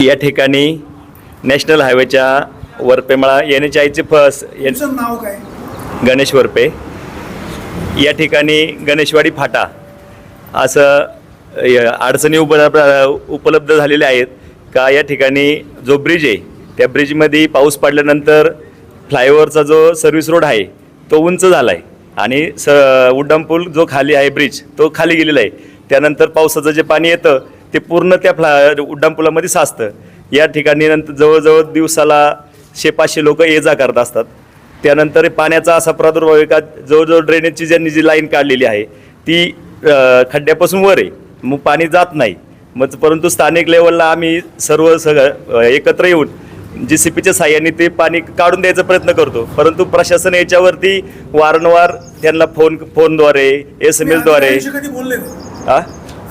या ठिकाणी नॅशनल हायवेच्या वरपेमळा एन एच आयचे फस नाव काय? गणेश वरपे. या ठिकाणी गणेशवाडी फाटा असं अडचणी उप उपलब्ध झालेल्या आहेत का? या ठिकाणी जो ब्रिज आहे त्या ब्रिजमध्ये पाऊस पडल्यानंतर फ्लायओव्हरचा जो सर्व्हिस रोड आहे तो उंच झाला आहे आणि स उड्डाणपूल जो खाली आहे ब्रिज तो खाली गेलेला आहे. त्यानंतर पावसाचं जे पाणी येतं ते पूर्ण त्या फ्ला उड्डाणपुलामध्ये साचतं. या ठिकाणी नंतर जवळजवळ दिवसाला शे पाचशे लोक ये जा करत असतात. त्यानंतर पाण्याचा असा प्रादुर्भाव आहे का जवळजवळ ड्रेनेजची ज्यांनी जी लाईन काढलेली आहे ती खड्ड्यापासून वर आहे. मग पाणी जात नाही. मग परंतु स्थानिक लेवलला आम्ही सर्व सगळं एकत्र येऊन जी सी पीच्या साह्याने ते पाणी काढून द्यायचा प्रयत्न करतो. परंतु प्रशासन याच्यावरती वारंवार त्यांना फोन फोनद्वारे एस एम एसद्वारे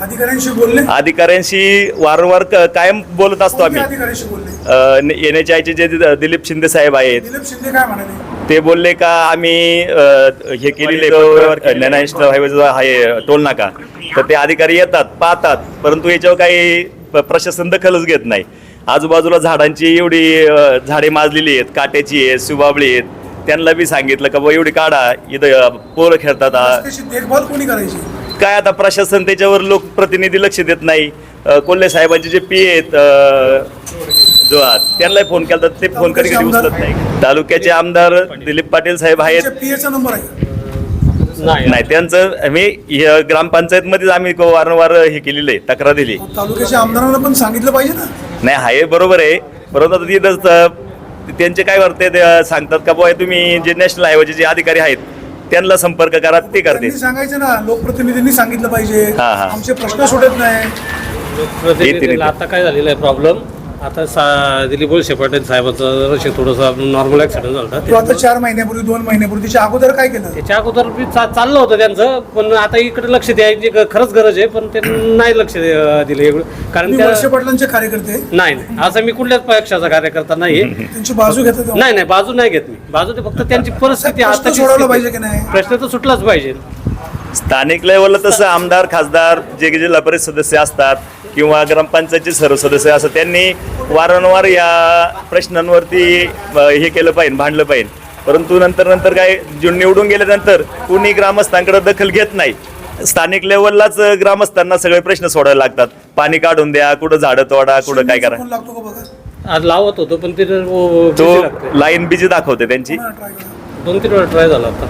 अधिकाऱ्यांशी बोलले? अधिकाऱ्यांशी अधिकाऱ्यांशी वारंवार क- कायम बोलत असतो कोणत्या आम्ही अधिकाऱ्यांशी बोलले? एन एच आयचे जे दिलीप शिंदे साहेब आहेत दिलीप शिंदे काय म्हणाले? ते बोलले का आम्ही अ, हे केलेले नॅशनल हायवे जो आहे टोल नाका तर ते अधिकारी येतात पाहतात परंतु याच्यावर काही प- प्रशासन दखलच घेत नाही. आजूबाजूला झाडांची एवढी अ, झाडे माजलेली आहेत काट्याची आहेत सुबाबळी आहेत. त्यांना बी सांगितलं का बा एवढी काढा इथं अ, पोरं खेळतात आ. त्याची देखभाल कोणी करायची? काय आता प्रशासन त्याच्यावर लोकप्रतिनिधी लक्ष देत नाही? कोल्हे साहेबांचे जे पी आहेत जो आ- त्यांनाही फोन केला तर ते फोन कधी कधी उचलत नाही. तालुक्याचे आमदार दिलीप पाटील साहेब आहेत. पीएचा नंबर आहे नाही. नाही त्यांचं मी ह्या ग्रामपंचायतमध्येच आम्ही वारंवार हे केलेलं आहे तक्रार दिली. तालुक्याच्या आमदारांना पण सांगितलं पाहिजे ना? नाही आहे बरोबर आहे. परंतु आता तिथंच अ, त्यांचे काय करते सांगतात का बुवा तुम्ही जे नॅशनल हायवेचे जे अधिकारी आहेत त्यांना संपर्क करा ते करते त्यांनी सांगायचं ना लोकप्रतिनिधींनी सांगितलं पाहिजे. हा, हा. आमचे प्रश्न सुटत नाही. प्रतिनिधीला आता काय झालेलं आहे प्रॉब्लेम आता सा दिलीप बोलशे पाटील साहेबाचं जराशे थोडंसं नॉर्मल ॲक्सिडेंट झाला तो आता चार महिन्यापूर्वी दोन महिन्यापूर्वी त्याच्या अगोदर काय केलं? त्याच्या अगोदर बी चा चाललं होतं त्यांचं पण आता इकडे लक्ष द्यायची ग- खरंच गरज आहे पण ते नाही लक्ष दे- दिलं. एवढं कारण त्या वर्ष पाटलांचे कार्यकर्ते नाही नाही. असं मी कुठल्याच पक्षाचा कार्यकर्ता नाही. त्यांची बाजू घेतात नाही नाही बाजू नाही घेत मी. बाजू ते फक्त त्यांची परिस्थिती प्रश्न आताची सोडवला स्थिती- पाहिजे की नाही? प्रश्न तर सुटलाच पाहिजे. स्थानिक लेवलला तसं आमदार खासदार जे जे जिल्हा परिषद सदस्य असतात किंवा ग्रामपंचायतचे सर्व सदस्य असतात त्यांनी वारंवार या प्रश्नांवरती हे केलं पाहिजे भांडलं पाहिजे. परंतु नंतर नंतर काय जे निवडून गेल्यानंतर कुणी ग्रामस्थांकडे दखल घेत नाही. स्थानिक लेवललाच ग्रामस्थांना सगळे प्रश्न सोडायला लागतात. पाणी काढून द्या कुठं झाडं तोडा कुठं काय करा. फोन लागतो का बघा? आज लावत होतो पण ते तो. लाईन बिजी दाखवते त्यांची. दोन तीन वेळा ट्राय झाला आता.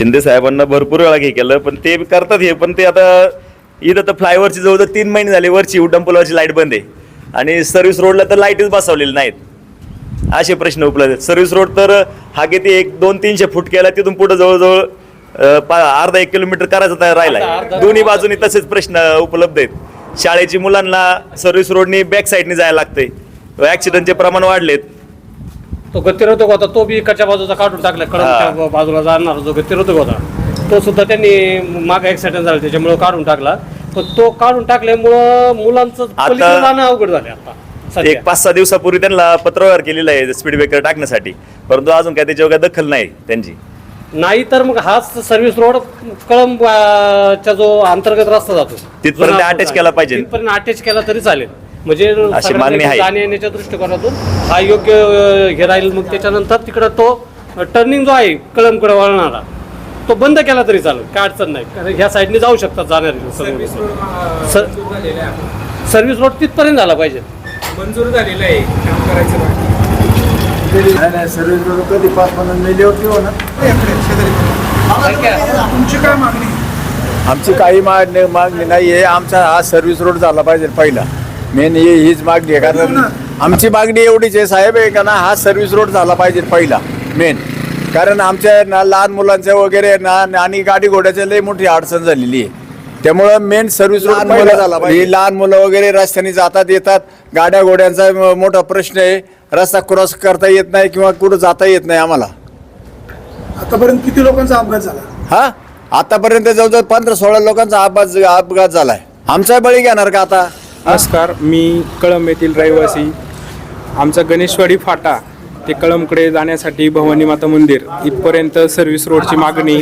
शिंदे साहेबांना भरपूर वेळा हे केलं पण ते करतात हे पण ते आता इथं तर फ्लायओव्हरची जवळजवळ तीन महिने झाले वरची उड्डाणपुलावरची लाइट बंद आहे. आणि सर्व्हिस रोडला तर लाईटच बसवलेली नाहीत. असे प्रश्न उपलब्ध आहेत. सर्व्हिस रोड तर हा किती एक दोन तीनशे फूट केला तिथून पुढे जवळजवळ अर्धा एक किलोमीटर करायचा तयार राहिलाय. दोन्ही बाजूनी तसेच प्रश्न उपलब्ध आहेत. शाळेची मुलांना सर्व्हिस रोडनी बॅक साईडनी जायला लागतंय. ॲक्सिडेंटचे प्रमाण वाढलेत. तो गतिरोधक होता तो बी इकडच्या बाजूचा काढून टाकला कळमच्या बाजूला जाणार जो गतिरोधक होता. तो सुद्धा त्यांनी मागे ऍक्सिडेंट झाला त्याच्यामुळे काढून टाकला. पण तो काढून टाकल्यामुळं मुलांचं पलीकडे जाणं अवघड झालं आता सध्या. एक पाच सहा दिवसापूर्वी त्यांना पत्रव्यवहार केलेला आहे स्पीड ब्रेकर टाकण्यासाठी. परंतु अजून काय त्याच्यावर काय दखल नाही त्यांची. नाही तर मग हाच सर्व्हिस रोड कळंबच्या जो अंतर्गत रस्ता जातो. तिथपर्यंत attach केला पाहिजे. तिथपर्यंत अटॅच केला तरी चालेल. म्हणजे सगळ्यांना मागणी आहे. जाण्या येण्याच्या दृष्टिकोनातून हा योग्य अं, हे राहील मग त्याच्यानंतर तिकडं तो टर्निंग जो आहे कळंबकडे वळणारा तो बंद केला तरी चालेल. काय अडचण नाही. कारण ह्या साईडने जाऊ शकतात जाणारे सर्व्हिस रोड तिथपर्यंत झाला पाहिजे. मंजूर झालेलं आहे. काम करायचं बाकी. नाही नाही सर्व्हिस रोड कधी पाच पन्नास मिलियन किंवा ना? इकडे शेजारी. तुमची काय मागणी? आमची काही मागणी मागणी नाही आहे आमचा हा सर्व्हिस रोड झाला पाहिजे पहिला. मेन ही हीच मागणी आहे. कारण आमची मागणी एवढीच आहे साहेब आहे का ना हा सर्व्हिस रोड झाला पाहिजे पहिला मेन कारण आमच्या ना लहान मुलांच्या वगैरे ना आणि गाडी घोड्याच्या लई मोठी अडचण झालेली आहे. त्यामुळं मेन सर्व्हिस रोड पहिला झाला पाहिजे. ही लहान मुलं वगैरे रस्त्याने जातात येतात. गाड्या घोड्यांचा मोठा प्रश्न आहे. रस्ता क्रॉस करता येत नाही किंवा कुठं जाता येत नाही आम्हाला. आतापर्यंत किती लोकांचा अपघात झाला? हा? आतापर्यंत जवळजवळ पंधरा सोळा लोकांचा अपघात अपघात झालाय. आमचा बळी घेणार का आता? नमस्कार मी कळंब येथील रहिवासी. आमचा गणेशवाडी फाटा ते कळंबकडे जाण्यासाठी भवानी माता मंदिर इथपर्यंत सर्व्हिस रोडची मागणी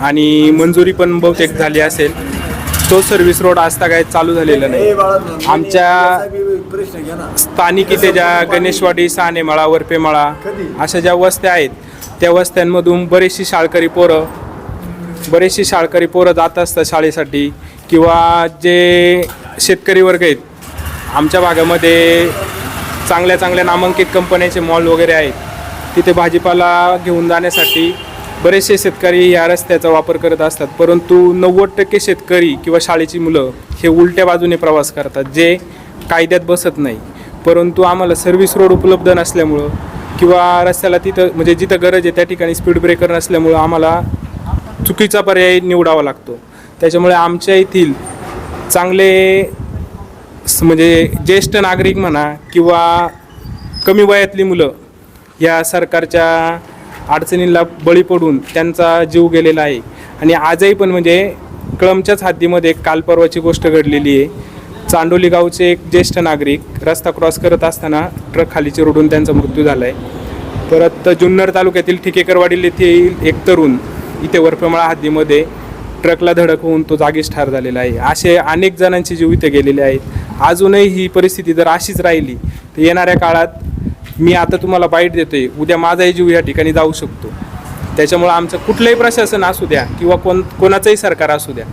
आणि मंजुरी पण बहुतेक झाली असेल. तो सर्व्हिस रोड आजता काय चालू झालेला नाही. आमच्या स्थानिक इथे ज्या गणेशवाडी सानेमाळा वरपेमाळा अशा ज्या वस्त्या आहेत त्या वस्त्यांमधून बरेचशी शाळकरी पोरं बरेचशी शाळकरी पोरं जात असतात शाळेसाठी किंवा जे शेतकरी वर्ग आहेत. आमच्या भागामध्ये चांगल्या चांगल्या नामांकित कंपन्याचे मॉल वगैरे आहेत. तिथे भाजीपाला घेऊन जाण्यासाठी बरेचसे शेतकरी या रस्त्याचा वापर करत असतात. परंतु नव्वद टक्के शेतकरी किंवा शाळेची मुलं हे उलट्या बाजूने प्रवास करतात जे कायद्यात बसत नाही. परंतु आम्हाला सर्व्हिस रोड उपलब्ध नसल्यामुळं किंवा रस्त्याला तिथं म्हणजे जिथं गरज आहे त्या ठिकाणी स्पीड ब्रेकर नसल्यामुळं आम्हाला चुकीचा पर्याय निवडावा लागतो. त्याच्यामुळे आमच्या येथील चांगले म्हणजे ज्येष्ठ नागरिक म्हणा किंवा कमी वयातली मुलं या सरकारच्या अडचणींना बळी पडून त्यांचा जीव गेलेला आहे. आणि आजही पण म्हणजे कळमच्याच हद्दीमध्ये एक काल परवाची गोष्ट घडलेली आहे. चांडोली गावचे एक ज्येष्ठ नागरिक रस्ता क्रॉस करत असताना ट्रक खाली चिरडून त्यांचा मृत्यू झाला आहे परत जुन्नर तालुक्यातील ठिकेकरवाडील येथील एक तरुण इथे वरपेमाळा हद्दीमध्ये ट्रकला धडक होऊन तो जागीच ठार झालेला आहे. असे अनेक जणांचे जीव इथे गेलेले आहेत. अजूनही ही परिस्थिती जर अशीच राहिली तर येणाऱ्या काळात मी आता तुम्हाला बाईट देतोय उद्या माझाही जीव या ठिकाणी जाऊ शकतो. त्याच्यामुळं आमचं कुठलंही प्रशासन असू द्या किंवा कोण कोणाचंही सरकार असू द्या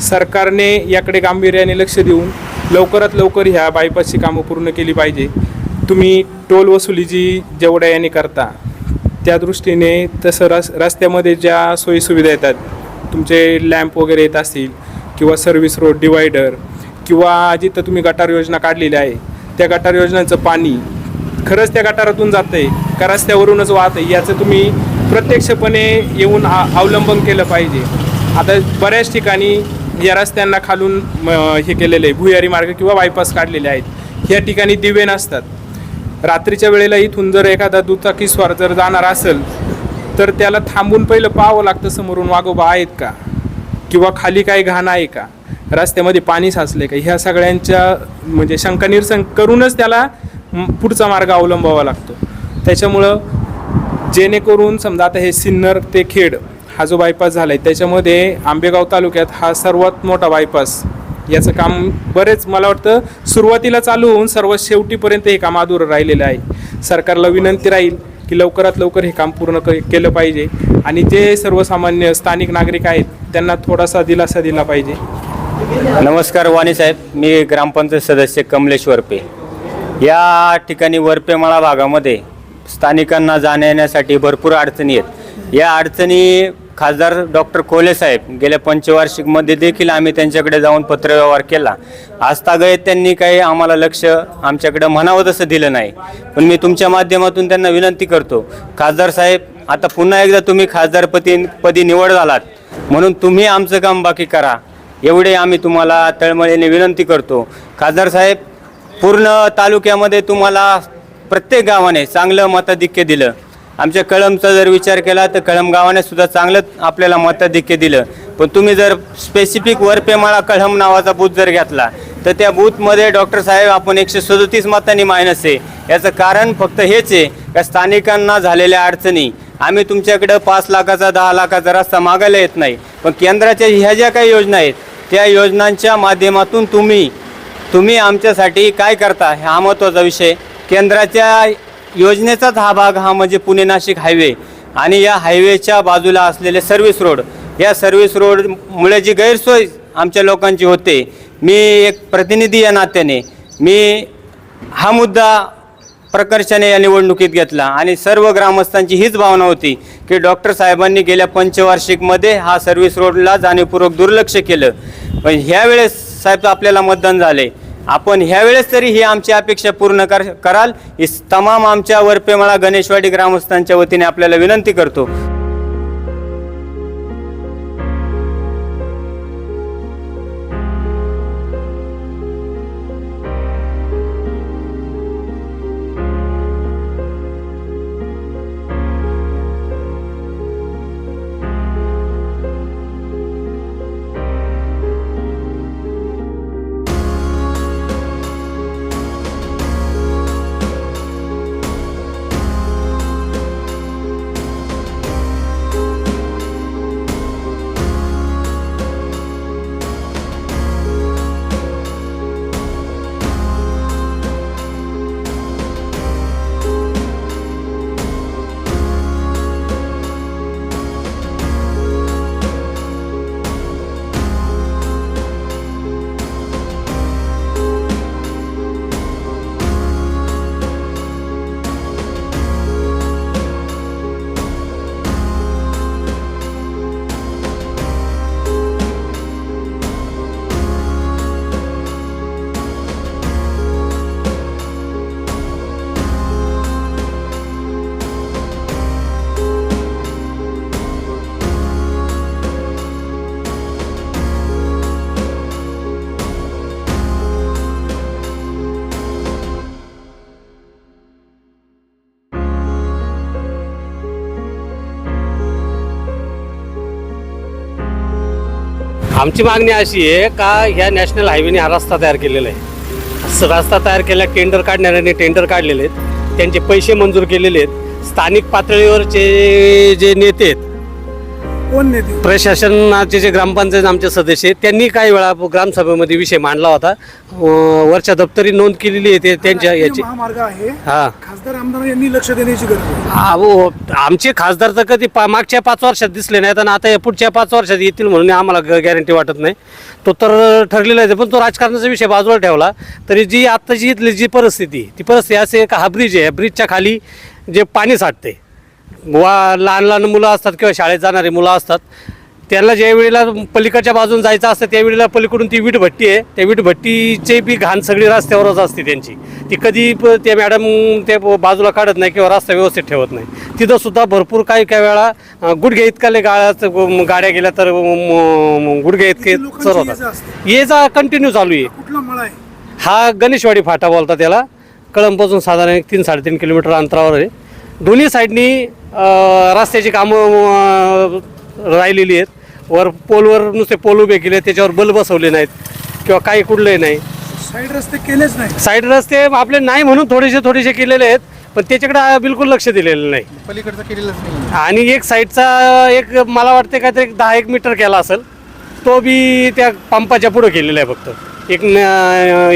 सरकारने याकडे गांभीर्याने लक्ष देऊन लवकरात लवकर ह्या बायपासची कामं पूर्ण केली पाहिजे. तुम्ही टोल वसुली जी जेवढ्या याने करता त्या दृष्टीने तसं रस रस्त्यामध्ये ज्या सोयीसुविधा येतात तुमचे लॅम्प वगैरे येत असतील किंवा सर्व्हिस रोड डिवायडर किंवा जिथं तुम्ही गटार योजना काढलेली आहे त्या गटार योजनांचं पाणी खरंच त्या गटारातून जातं आहे का रस्त्यावरूनच वाहत आहे याचं तुम्ही प्रत्यक्षपणे येऊन आ अवलंबन केलं पाहिजे. आता बऱ्याच ठिकाणी या रस्त्यांना खालून म, हे केलेलं आहे भुयारी मार्ग किंवा बायपास काढलेले आहेत. या ठिकाणी दिवे नसतात. रात्रीच्या वेळेला इथून जर एखादा दुचाकीस्वार जर जाणार असेल तर त्याला थांबून पहिलं पाहावं लागतं समोरून वागोबा आहेत का? किंवा खाली काय घाण आहे का? रस्त्यामध्ये पाणी साचले का? ह्या सगळ्यांच्या म्हणजे शंका निरसन करूनच त्याला पुढचा मार्ग अवलंबावा लागतो. त्याच्यामुळं जेणेकरून समजा आता हे सिन्नर ते खेड हा जो बायपास झाला आहे त्याच्यामध्ये आंबेगाव तालुक्यात हा सर्वात मोठा बायपास याचं काम बरेच मला वाटतं सुरुवातीला चालू होऊन सर्वात शेवटीपर्यंत हे काम अधुरं राहिलेलं आहे. सरकारला विनंती राहील की लवकरात लवकर हे काम पूर्ण क केलं पाहिजे. आणि जे सर्वसामान्य स्थानिक नागरिक आहेत त्यांना थोडासा दिलासा दिला पाहिजे. नमस्कार वाणी साहेब. मी ग्रामपंचायत सदस्य कमलेश वरपे. या ठिकाणी वरपेमाळा भागामध्ये स्थानिकांना जाण्या येण्यासाठी भरपूर अडचणी आहेत. या अडचणी खासदार डॉक्टर खोले साहेब गेल्या पंचवार्षिकमध्ये देखील आम्ही त्यांच्याकडे जाऊन पत्रव्यवहार केला. आजतागत त्यांनी काही आम्हाला लक्ष आमच्याकडं म्हणावं तसं दिलं नाही. पण मी तुमच्या माध्यमातून त्यांना विनंती करतो खासदार साहेब आता पुन्हा एकदा तुम्ही खासदारपती पदी निवड झालात म्हणून तुम्ही आमचं काम बाकी करा. एवढे आम्ही तुम्हाला तळमळीने विनंती करतो. खासदार साहेब पूर्ण तालुक्यामध्ये तुम्हाला प्रत्येक गावाने चांगलं मताधिक्य दिलं. आमच्या कळमचा जर विचार केला तर कळम गावाने सुद्धा चांगलं आपल्याला मताधिक्य दिलं. पण तुम्ही जर स्पेसिफिक वरपेमाळा कळम नावाचा बूथ जर घेतला तर त्या बूथमध्ये डॉक्टर साहेब आपण एकशे सदोतीस मतांनी मायनस आहे. याचं कारण फक्त हेच आहे का स्थानिकांना झालेल्या अडचणी आम्ही तुमच्याकडं पाच लाखाचा दहा लाखाचा रस्ता मागायला येत नाही. पण केंद्राच्या ह्या ज्या काही योजना आहेत त्या योजनांच्या माध्यमातून तुम्ही तुम्ही आमच्यासाठी काय करता हा महत्त्वाचा विषय. केंद्राच्या योजनेचाच हा भाग हा म्हणजे पुणे नाशिक हायवे आणि या हायवेच्या बाजूला असलेले सर्व्हिस रोड. या सर्व्हिस रोडमुळे जी गैरसोय आमच्या लोकांची होते. मी एक प्रतिनिधी या नात्याने मी हा मुद्दा प्रकर्षाने या निवडणुकीत घेतला आणि सर्व ग्रामस्थांची हीच भावना होती की डॉक्टर साहेबांनी गेल्या पंचवार्षिकमध्ये हा सर्व्हिस रोडला जाणीवपूर्वक दुर्लक्ष केलं. पण ह्यावेळेस साहेब आपल्याला मतदान झाले. आपण ह्यावेळेस तरी ही आमची अपेक्षा पूर्ण कर कराल. ही तमाम आमच्या वरपेमाळा गणेशवाडी ग्रामस्थांच्या वतीने आपल्याला विनंती करतो. आमची मागणी अशी आहे का ह्या नॅशनल हायवेने हा रस्ता तयार केलेला आहे. रस्ता तयार केला टेंडर काढणाऱ्याने टेंडर काढलेले आहेत. त्यांचे पैसे मंजूर केलेले आहेत. स्थानिक पातळीवरचे जे नेते आहेत कोण नेते प्रशासनाचे जे ग्रामपंचायत आमचे सदस्य आहेत त्यांनी काही वेळा ग्रामसभेमध्ये विषय मांडला होता. अं, वरच्या दप्तरी नोंद केलेली आहे ते त्यांच्या याची. महामार्ग आहे. हा. खासदार आमदार यांनी लक्ष देण्याची गरज आहे. अहो आमचे खासदार तर कधी पा मागच्या पाच वर्षात दिसले नाहीत आणि आता या पुढच्या पाच वर्षात येतील म्हणून आम्हाला गॅरंटी वाटत नाही. तो तर ठरलेला आहे पण तो राजकारणाचा विषय बाजूला ठेवला. तरी जी आत्ताची इथली जी परिस्थिती ती परिस्थिती अशी आहे का हा ब्रिज आहे. ब्रिजच्या खाली जे पाणी साठते वा लहान लहान मुलं असतात किंवा शाळेत जाणारी मुलं असतात त्यांना ज्या वेळेला पलीकडच्या बाजून जायचं असतं त्यावेळेला पलीकडून ती वीटभट्टी आहे. त्या वीटभट्टीची बी घाण सगळी रस्त्यावरच असते त्यांची. ती कधी प- ते मॅडम ते ब- बाजूला काढत नाही किंवा रस्ता व्यवस्थित ठेवत नाही. तिथं सुद्धा भरपूर काही काही वेळा गुडघे इतकाले गाळ्या गाड्या गेल्या तर गुडघे इतके ये-जा होतात? ये जा कंटिन्यू चालू आहे. हा गणेशवाडी फाटा बोलतात त्याला कळंबपासून साधारण एक तीन साडेतीन किलोमीटर अंतरावर आहे. दोन्ही साईडनी रस्त्याची कामं राहिलेली आहेत. वर पोलवर नुसते पोल उभे केले त्याच्यावर बल बसवले नाहीत किंवा काही कुठले नाही. साईड रस्ते केलेच नाही साईड रस्ते आपले नाही म्हणून थोडेसे थोडेसे केलेले आहेत पण त्याच्याकडे बिलकुल लक्ष दिलेलं नाही. पलीकडचं केलेलंच नाही आणि एक साईडचा एक मला वाटते काहीतरी दहा एक मीटर केला असेल तो बी त्या पंपाच्या पुढं केलेला आहे फक्त. एक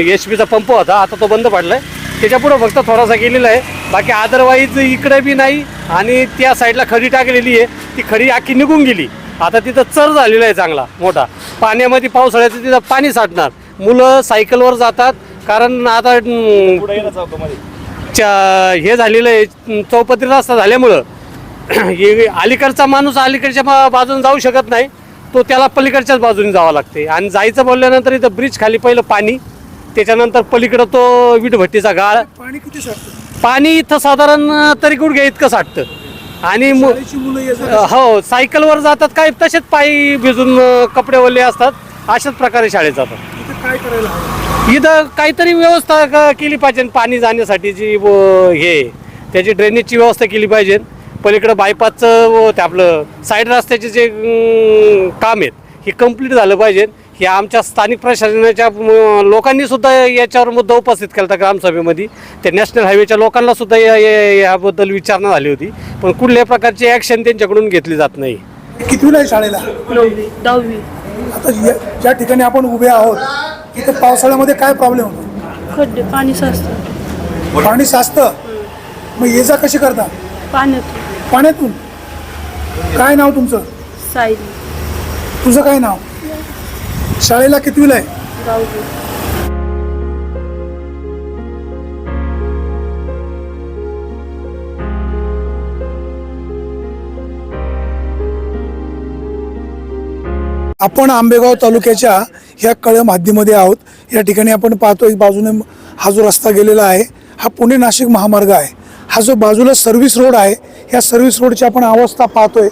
एच पीचा पंप होता आता तो बंद पडला आहे त्याच्या पुढं फक्त थोडासा केलेला आहे. बाकी अदरवाईज इकडे बी नाही आणि त्या साईडला खडी टाकलेली आहे. ती खडी आखी निघून गेली. आता तिथं चर झालेला आहे चांगला मोठा. पाण्यामध्ये पावसाळ्याचं तिथं पाणी साठणार. मुलं सायकलवर जातात कारण आता हे झालेलं आहे चौपदरी रस्ता झाल्यामुळं अलीकडचा माणूस अलीकडच्या बाजून जाऊ शकत नाही. तो त्याला पलीकडच्याच बाजूने जावं लागते. आणि जायचं बोलल्यानंतर इथं ब्रिज खाली पहिलं पाणी त्याच्यानंतर पलीकडं तो विटभट्टीचा गाळ. पाणी किती साठतं? पाणी इथं साधारण तरी गुडघे इतकं साठतं. आणि मु- शाळेची मुलं ये-जा हो सायकलवर जातात काय तसेच पायी भिजून अं, कपडे ओले असतात. अशाच प्रकारे शाळेत जातात. इथं काय करायला हवं? इथं काहीतरी व्यवस्था क- केली पाहिजे पाणी जाण्यासाठीची व- हे त्याची ड्रेनेजची व्यवस्था केली पाहिजे. पलीकडं बायपासचं व ते आपलं साईड रस्त्याचे जे काम आहेत हे कंप्लीट झालं पाहिजे. हे आमच्या स्थानिक प्रशासनाच्या लोकांनी सुद्धा याच्यावर मुद्दा उपस्थित केला होता ग्रामसभेमध्ये. त्या नॅशनल हायवेच्या लोकांना सुद्धा या- याबद्दल विचारणा झाली होती. पण कुठल्याही प्रकारची ॲक्शन त्यांच्याकडून घेतली जात नाही. कितवीला आहे शाळेला? दहावी. आता या- ज्या ठिकाणी आपण उभे आहोत इथं पावसाळ्यामध्ये काय प्रॉब्लेम होतो? खड्डे पाणी साचतं. पाणी साचतं? मग ये जा कशी करता? पाण्यात पाण्यातून? काय नाव तुमचं? सायली. तुझं काय नाव? शाळेला कितवीला आहे? आपण आंबेगाव तालुक्याच्या ह्या कळम हद्दीमध्ये आहोत. या ठिकाणी आपण पाहतोय बाजूने हा जो रस्ता गेलेला आहे हा पुणे नाशिक महामार्ग आहे. हा जो बाजूला सर्व्हिस रोड आहे या सर्व्हिस रोडची आपण अवस्था पाहतोय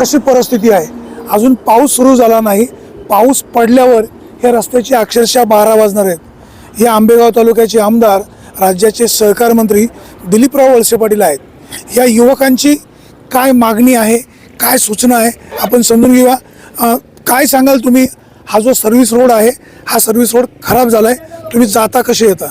कशी परिस्थिती आहे? अजून पाऊस सुरू झाला नाही. पाऊस पडल्यावर या रस्त्याची अक्षरशः बारा वाजणार आहेत. या आंबेगाव तालुक्याचे आमदार राज्याचे सहकार मंत्री दिलीपराव वळसे पाटील आहेत. या युवकांची काय मागणी आहे? काय सूचना आहे? आपण समजून घेऊया. काय सांगाल तुम्ही? हा जो सर्व्हिस रोड आहे हा सर्व्हिस रोड खराब झालाय. तुम्ही जाता कसे येता?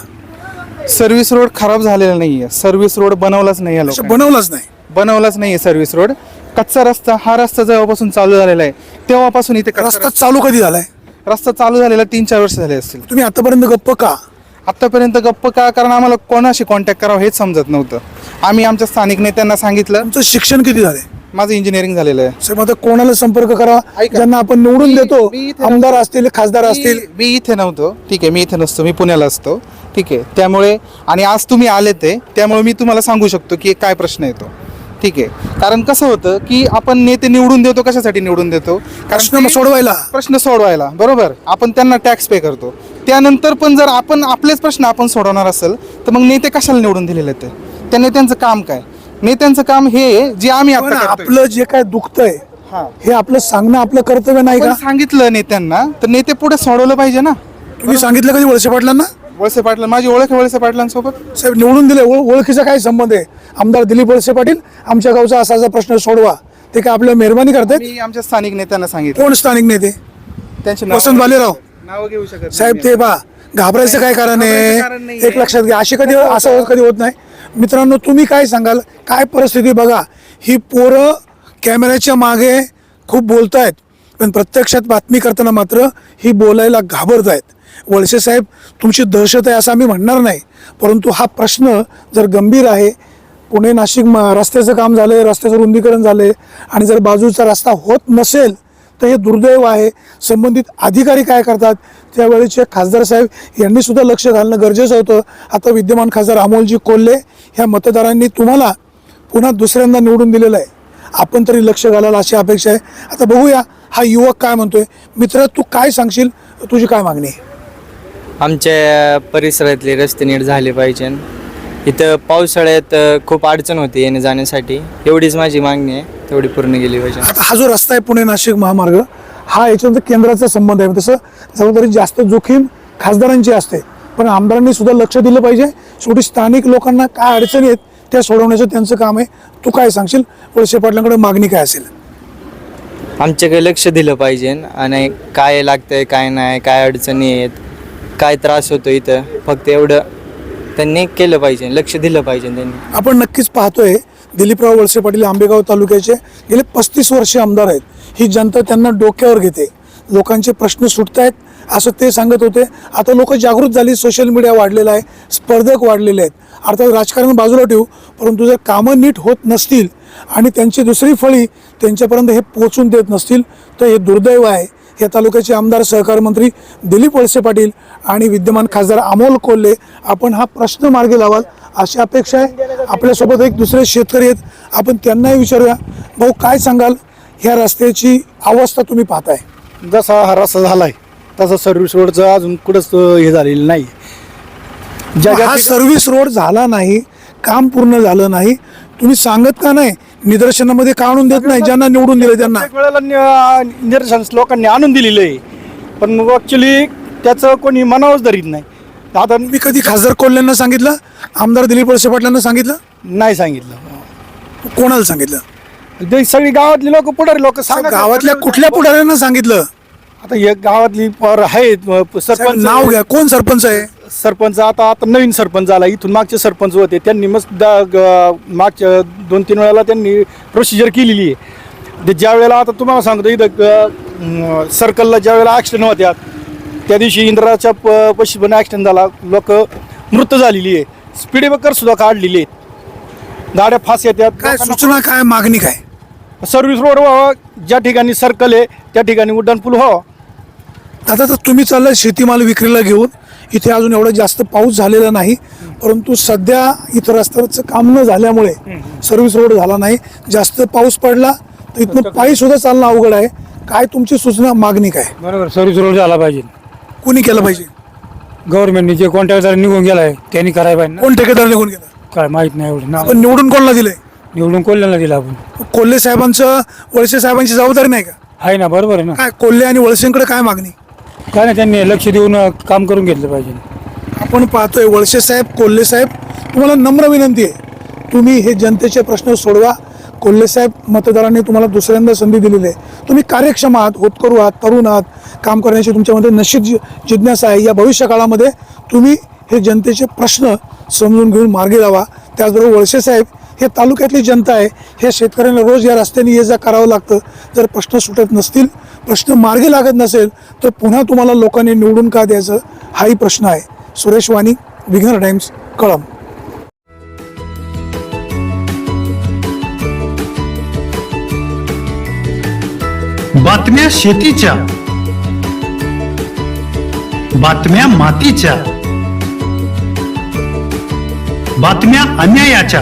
सर्व्हिस रोड खराब झालेला नाहीये. सर्व्हिस रोड बनवलाच नाही बनवलंच नाही. बनवलाच नाहीये सर्व्हिस रोड कच्चा रस्ता हा रस्ता जेव्हापासून चालू झालेला आहे तेव्हापासून इथे कच्चा रस्ता चालू कधी झालाय? रस्ता- रस्ता चालू झालेला तीन चार वर्ष झाले असतील. तुम्ही आतापर्यंत गप्प का? आतापर्यंत गप्प का? कारण आम्हाला कोणाशी कॉन्टॅक्ट करावं हेच समजत नव्हतं. आम्ही आमच्या स्थानिक नेत्यांना सांगितलं. तुमचं शिक्षण किती झालंय? माझं इंजिनिअरिंग झालेलं आहे. साहेब आता कोणाला संपर्क करावा ऐका. ज्यांना आपण निवडून मी- देतो मी इथे आमदार नव्हतो. असतील खासदार असतील. मी- मी इथे नव्हतो. ठीक आहे मी इथे नसतो. मी पुण्याला असतो. ठीक आहे. त्यामुळे आणि आज तुम्ही आले ते त्यामुळे मी तुम्हाला सांगू शकतो की काय प्रश्न येतो. ठीक आहे. कारण कसं होतं की आपण नेते निवडून देतो कशासाठी निवडून देतो? प्रश्न ते- सोडवायला. प्रश्न सोडवायला बरोबर? आपण त्यांना टॅक्स पे करतो. त्यानंतर पण जर आपण आपलेच प्रश्न आपण सोडवणार असेल तर मग नेते कशाला निवडून दिलेले ते? त्या नेत्यांचं काम काय? नेत्यांचं काम हे आहे, जे आम्ही पण आता. आपलं जे काय दुखतंय हा. हे आपलं सांगणं आपलं कर्तव्य नाही का? सांगितलं नेत्यांना तर नेते पुढे सोडवलं पाहिजे ना. तुम्ही सांगितलं कधी वळसे पाटलांना? वळसे पाटील माझी ओळख आहे वळसे पाटलांसोबत. साहेब निवडून दिले ओळ- ओळखीचा काय संबंध आहे? आमदार दिलीप वळसे पाटील आमच्या गावचा असा असा प्रश्न सोडवा. ते काय आपल्या मेहरबानी करतायत? मी आमच्या स्थानिक नेत्यांना सांगितलं. कोण स्थानिक नेते? त्यांचे नाव वसंत बालेराव. नाव घेऊ शकत साहेब. ते बा घाबरायचं काय कारण घाबरायचं कारण आहे नाहीये. एक लक्षात घ्या अशी कधी असं कधी होत नाही. मित्रांनो तुम्ही काय सांगाल? काय परिस्थिती बघा. ही पोरं कॅमेऱ्याच्या मागे खूप बोलतायत. पण प्रत्यक्षात बातमी करताना मात्र ही बोलायला घाबरत आहेत वळसे साहेब तुमची दहशत आहे असं आम्ही म्हणणार नाही. परंतु हा प्रश्न जर गंभीर आहे पुणे नाशिक म- रस्त्याचं काम झालंय रस्त्याचं रुंदीकरण झालंय आणि जर बाजूचा रस्ता होत नसेल तर हे दुर्दैव आहे. संबंधित अधिकारी काय करतात? त्यावेळीचे खासदार साहेब यांनी सुद्धा लक्ष घालणं गरजेचं होतं. आता विद्यमान खासदार अमोलजी कोल्हे ह्या मतदारांनी तुम्हाला पुन्हा दुसऱ्यांदा निवडून दिलेलं आहे. आपण तरी लक्ष घालायला अशी अपेक्षा आहे. आता बघूया हा युवक काय म्हणतोय. मित्र तू काय सांगशील? तुझी काय मागणी आहे? आमच्या परिसरातले रस्ते नीट झाले पाहिजे. इथं पावसाळ्यात खूप अडचण होते येणे जाण्यासाठी. एवढीच माझी मागणी आहे तेवढी पूर्ण केली पाहिजे. आता हा जो रस्ता आहे पुणे नाशिक महामार्ग हा याच्यानंतर केंद्राचा संबंध आहे. तसं जबाबदारी जास्त जोखीम खासदारांची असते. पण आमदारांनी सुद्धा लक्ष दिलं पाहिजे. शेवटी स्थानिक लोकांना काय अडचणी आहेत त्या सोडवण्याचं त्यांचं काम आहे. तू काय सांगशील? वळसे पाटलांकडे मागणी काय असेल? आमच्याकडे लक्ष दिलं पाहिजे. आणि काय लागतंय काय नाही काय अडचणी आहेत काय त्रास होतो इथं? फक्त एवढं त्यांनी केलं पाहिजे लक्ष दिलं पाहिजे त्यांनी. आपण नक्कीच पाहतोय दिलीपराव वळसे पाटील आंबेगाव तालुक्याचे गेले पस्तीस वर्षे आमदार आहेत. ही जनता त्यांना डोक्यावर घेते. लोकांचे प्रश्न सुटत आहेत असं ते सांगत होते. आता लोक जागृत झाली सोशल मीडिया वाढलेला आहे स्पर्धक वाढलेले आहेत. अर्थात राजकारण बाजूला ठेवू परंतु जर कामं नीट होत नसतील आणि त्यांची दुसरी फळी त्यांच्यापर्यंत हे पोचून देत नसतील तर हे दुर्दैव आहे. या तालुक्याचे आमदार सहकार मंत्री दिलीप वळसे पाटील आणि विद्यमान खासदार अमोल कोल्हे आपण हा प्रश्न मार्गी लावाल अशी अपेक्षा आहे. आपल्यासोबत एक दुसरे शेतकरी आहेत. आपण त्यांनाही विचारूया. भाऊ काय सांगाल? ह्या रस्त्याची अवस्था तुम्ही पाहताय. जसा हा रस्ता झालाय तसा सर्व्हिस रोडचं अजून कुठंच हे झालेलं नाही. ज्या हा सर्व्हिस रोड झाला नाही काम पूर्ण झालं नाही. तुम्ही सांगत का नाही निदर्शनामध्ये का आणून देत नाही? ज्यांना निवडून दिले त्यांना. प्रत्येक वेळेला नि- निदर्शन लोकांनी आणून दिलेलं आहे पण मग ॲक्च्युली त्याचं कोणी मनावच धरीत नाही. आता मी कधी खासदार कोल्ह्यांना सांगितलं? आमदार दिलीप वळसे पाटलांना सांगितलं? नाही सांगितलं. कोणाला सांगितलं? ते सगळी गावातली लोक पुढारी लोक सांगा गावातल्या कुठल्या पुढाऱ्यांना सांगितलं? आता हे गावातली पोरं आहेत म- सरपंच नाव घ्या कोण सरपंच आहे? सरपंच आता आता नवीन सरपंच झाला इथून मागचे सरपंच होते त्यांनी मस्त दा- ग- मागच्या दोन तीन वेळेला त्यांनी प्रोसिजर केलेली आहे. ते ज्या वेळेला आता तुम्हाला सांगतो इथं सर्कलला ज्या वेळेला ॲक्सिडेंट होत्या त्या दिवशी इंद्राच्या प पशी पण ॲक्सिडेंट झाला लोक मृत झालेली आहे. स्पीड ब्रेकर सुद्धा काढलेली आहेत. गाड्या फास येतात. काय सूचना काय मागणी काय? सर्व्हिस रोड व्हावं ज्या ठिकाणी सर्कल आहे त्या ठिकाणी उड्डाणपूल व्हावं आता तर तुम्ही चाललाय शेतीमाल विक्रीला घेऊन. इथे अजून एवढा जास्त पाऊस झालेला नाही. परंतु सध्या इथं रस्त्यावरचं काम न झाल्यामुळे सर्व्हिस रोड झाला नाही. जास्त पाऊस पडला तर इथनं पायी सुद्धा चालणं अवघड आहे. काय तुमची सूचना मागणी काय? बरोबर सर्व्हिस रोड झाला पाहिजे. कुणी केलं पाहिजे? गव्हर्नमेंटने जे कॉन्ट्रॅक्टर निघून गेलाय त्यांनी करायला पाहिजे कोण ठेकेदार निघून गेला? काय माहीत नाही एवढं. निवडून कोणाला दिलंय? निवडून कोल्ह्याला दिला आपण. कोल्हे साहेबांचं वळसे साहेबांची जबाबदारी नाही का? आहे ना बरोबर आहे ना. काय कोल्हे आणि वळसेंकडे काय मागणी? काय नाही त्यांनी लक्ष देऊन अं, काम करून घेतलं पाहिजे. आपण पाहतोय वळसे साहेब कोल्हे साहेब तुम्हाला नम्र विनंती आहे. तुम्ही हे जनतेचे प्रश्न सोडवा. कोल्हे साहेब मतदारांनी तुम्हाला दुसऱ्यांदा संधी दिलेली आहे. तुम्ही कार्यक्षम आहात होतकरू आहात तरुण आहात. काम करण्याची तुमच्यामध्ये नशीब जि जिज्ञासा आहे. या भविष्य काळामध्ये तुम्ही हे जनतेचे प्रश्न समजून घेऊन मार्गी लावा. त्याचबरोबर वळसे साहेब हे तालुक्यातली जनता आहे ह्या शेतकऱ्यांना रोज या रस्त्याने ये जा करावं लागतं. जर प्रश्न सुटत नसतील प्रश्न मार्गी लागत नसेल तर पुन्हा तुम्हाला लोकांनी निवडून का द्यायचं हाही प्रश्न आहे. सुरेश वाणी विघ्नर टाइम्स कळम बातम्या शेतीच्या बातम्या मातीच्या बातम्या अन्यायाच्या.